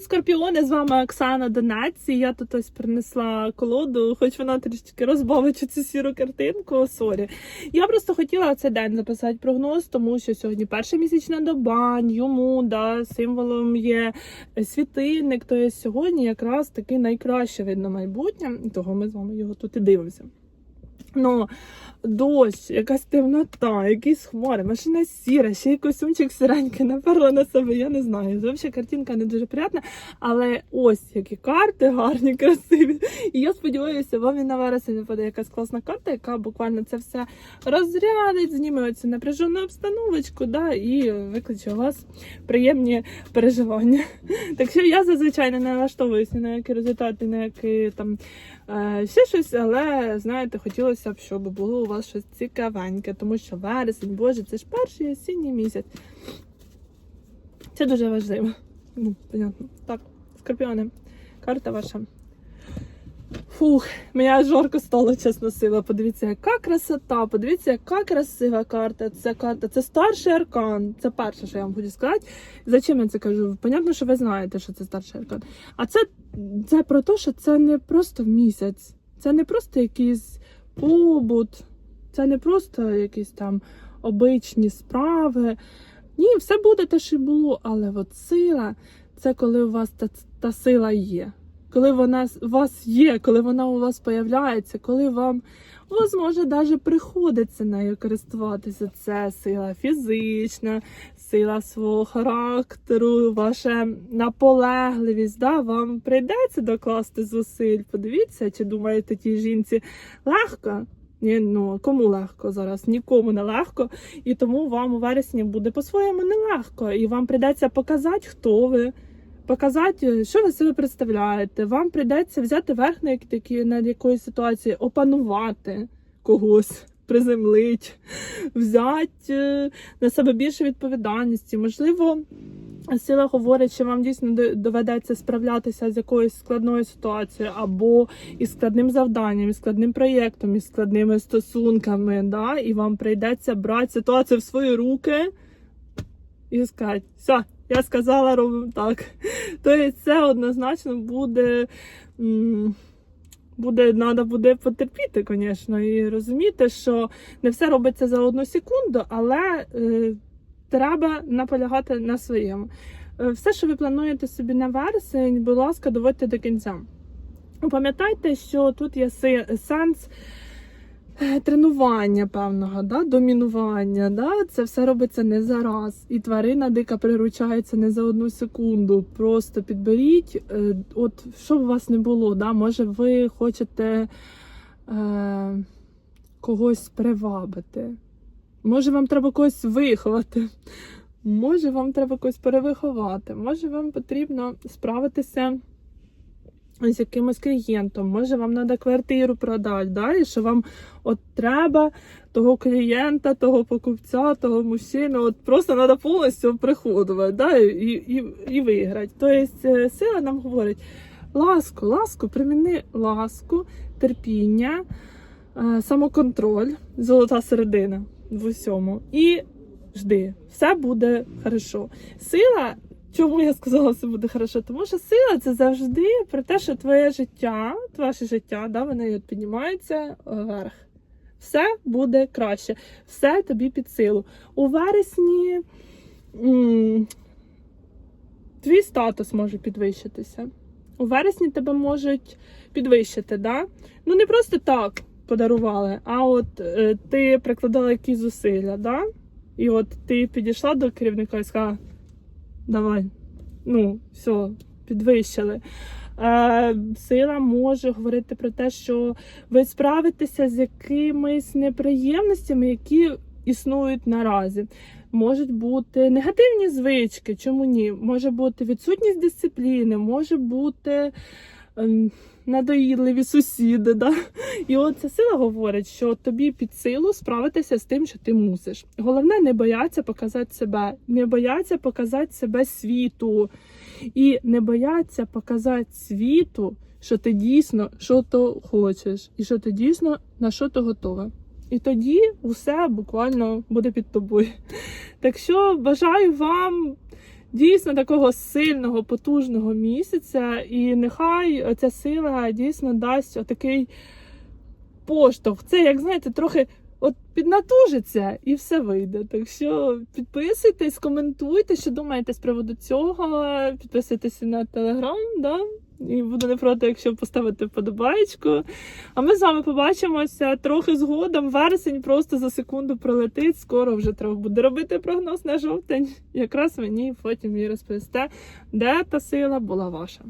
Скорпіони, з вами Оксана Донець. І Я тут ось принесла колоду, хоч вона трішки розбавить цю сіру картинку. Сорі. Я просто хотіла цей день записати прогноз, тому що сьогодні перша місячна доба, йому да, символом є світильник. Тобто сьогодні якраз таки найкраще видно майбутнє, того ми з вами його тут і дивимося. Ну, дощ, якась темнота, якісь хмари, машина сіра, ще й костюмчик сіренький наперла на себе, я не знаю. Взагалі картинка не дуже приятна, але ось які карти гарні, красиві. І я сподіваюся, вам і на вересень випаде якась класна карта, яка буквально це все розрядить, зніме оцю напряжену обстановочку, да, і викличе у вас приємні переживання. Так що я зазвичай не налаштовуюся на які результати, на які там е, ще щось, але знаєте, хотілося б, щоб було у вас щось цікавеньке, тому що вересень, боже, це ж перший осінній місяць. Це дуже важливо. Ну, понятно. Так, скорпіони, карта ваша. Фух, мене аж жарко стало, чесно сила. Подивіться, яка красота, подивіться, яка красива карта. Це карта, це старший аркан. Це перше, що я вам хочу сказати. Зачем я це кажу? Понятно, що ви знаєте, що це старший аркан. А це, це про те, що це не просто місяць, це не просто якийсь побут, це не просто якісь там обичні справи. Ні, все буде те, що було, але от сила це коли у вас та, та сила є. Коли вона у вас є, коли вона у вас появляється, коли вам може навіть приходиться нею користуватися. Це сила фізична, сила свого характеру, ваша наполегливість. Да? Вам прийдеться докласти зусиль. Подивіться, чи думаєте тій жінці легко? Ні, ну кому легко зараз? Нікому не легко, і тому вам у вересні буде по-своєму нелегко. І вам прийдеться показати, хто ви, показати, що ви себе представляєте. Вам прийдеться взяти верх на такі над якоюсь ситуації, опанувати когось, приземлити, взяти е, на себе більше відповідальності. Можливо, сила говорить, що вам дійсно доведеться справлятися з якоюсь складною ситуацією, або із складним завданням, із складним проєктом, із складними стосунками. Да? І вам прийдеться брати ситуацію в свої руки і сказати, все, я сказала, робимо так. Тобто це однозначно буде. Буде, треба буде потерпіти, звісно, і розуміти, що не все робиться за одну секунду, але е, треба наполягати на своєму. Е, Все, що ви плануєте собі на вересень, будь ласка, доводьте до кінця. Пам'ятайте, що тут є сенс тренування певного, да? домінування. Да? Це все робиться не за раз. І тварина дика приручається не за одну секунду. Просто підберіть, е, от що б у вас не було, да? може ви хочете е, когось привабити. Може, вам треба когось виховати. Може, вам треба когось перевиховати. Може, вам потрібно справитися з якимось клієнтом. Може, вам треба квартиру продати. Да? І що вам от треба того клієнта, того покупця, того мужчину. От просто треба повністю приходувати да? і, і, і виграти. Тобто е, сила нам говорить: ласку, ласку, приміни ласку, терпіння, е, самоконтроль, золота середина в усьому. І жди, все буде хорошо. Сила. Чому я сказала, все буде хорошо? Тому що сила це завжди про те, що твоє життя, ваше життя, да, воно піднімається е, вверх. Все буде краще, все тобі під силу. У вересні твій статус може підвищитися. У вересні тебе можуть підвищити, да? Ну не просто так подарували, а от е, ти прикладала якісь зусилля, да? І от ти підійшла до керівника і сказала, давай, ну, все, підвищили. Е, сила може говорити про те, що ви справитеся з якимись неприємностями, які існують наразі. Можуть бути негативні звички, чому ні? Може бути відсутність дисципліни, може бути надоїдливі сусіди. Да? І от ця сила говорить, що тобі під силу справитися з тим, що ти мусиш. Головне не бояться показати себе, не бояться показати себе світу. І не бояться показати світу, що ти дійсно що то хочеш, і що ти дійсно на що то готова. І тоді усе буквально буде під тобою. Так що бажаю вам дійсно такого сильного, потужного місяця, і нехай ця сила дійсно дасть отакий поштовх. Це, як знаєте, трохи от піднатужиться і все вийде. Так що підписуйтесь, коментуйте, що думаєте з приводу цього. Підписуйтесь на телеграм, да? І буду не проти, якщо поставити вподобаєчку. А ми з вами побачимося трохи згодом. Вересень просто за секунду пролетить. Скоро вже треба буде робити прогноз на жовтень. Якраз мені потім і розповісте, де та сила була ваша.